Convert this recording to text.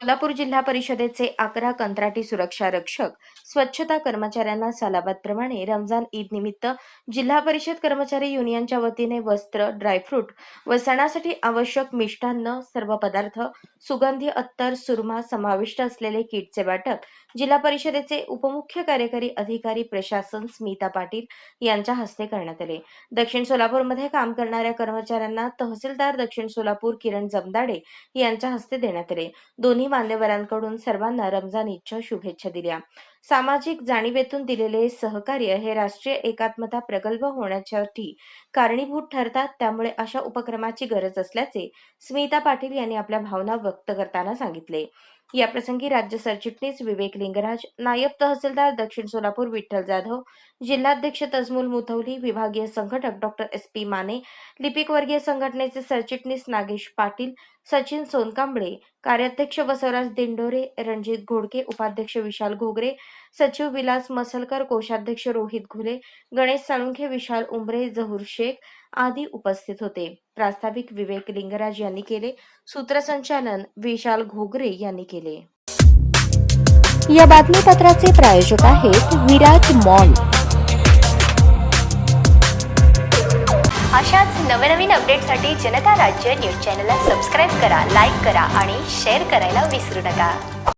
सोलापूर जिल्हा परिषदेचे अकरा कंत्राटी सुरक्षा रक्षक स्वच्छता कर्मचाऱ्यांना सालाबादप्रमाणे रमजान ईद निमित्त जिल्हा परिषद कर्मचारी युनियनच्या वतीने वस्त्र ड्रायफ्रूट व सणासाठी आवश्यक मिष्टान्न सर्व पदार्थ सुगंधी अत्तर सुरमा समाविष्ट असलेले किटचे वाटप जिल्हा परिषदेचे उपमुख्य कार्यकारी अधिकारी प्रशासन स्मिता पाटील यांच्या हस्ते करण्यात आले. दक्षिण सोलापूरमध्ये काम करणाऱ्या कर्मचाऱ्यांना तहसीलदार दक्षिण सोलापूर किरण जमदाडे यांच्या हस्ते देण्यात आले. दोन्ही मान्यवरांकडून सर्वांना रमजान ईदच्या शुभेच्छा दिल्या. सामाजिक जाणीवेतून दिलेले सहकार्य हे राष्ट्रीय एकात्मता प्रगल्भ होण्यासाठी कारणीभूत ठरतात. त्यामुळे अशा उपक्रमाची गरज असल्याचे स्मिता पाटील यांनी आपल्या भावना व्यक्त करताना सांगितले. याप्रसंगी राज्य सरचिटणीस विवेक लिंगराज नायब तहसीलदार दक्षिण सोलापूर विठ्ठल जाधव जिल्हाध्यक्ष तजमुल मुथवली विभागीय संघटक डॉक्टर एस पी माने लिपिक वर्गीय संघटनेचे सरचिटणीस नागेश पाटील सचिन सोनकांबळे कार्याध्यक्ष बसवराज दिंडोरे रणजित घोडके उपाध्यक्ष विशाल घोगरे सचिव विलास मसलकर कोषाध्यक्ष रोहित घुले गणेश साळुंखे विशाल उंबरे जहूर शेख आदी उपस्थित होते. प्रास्ताविक विवेक लिंगराज यांनी केले. सूत्रसंचालन विशाल घोगरे यांनी केले. या बातमीपत्राचे प्रायोजक आहेत विराज मॉल. अशाच नवनवीन अपडेटसाठी जनता राज्य न्यूज चॅनलला सबस्क्राईब करा लाईक करा आणि शेअर करायला विसरू नका.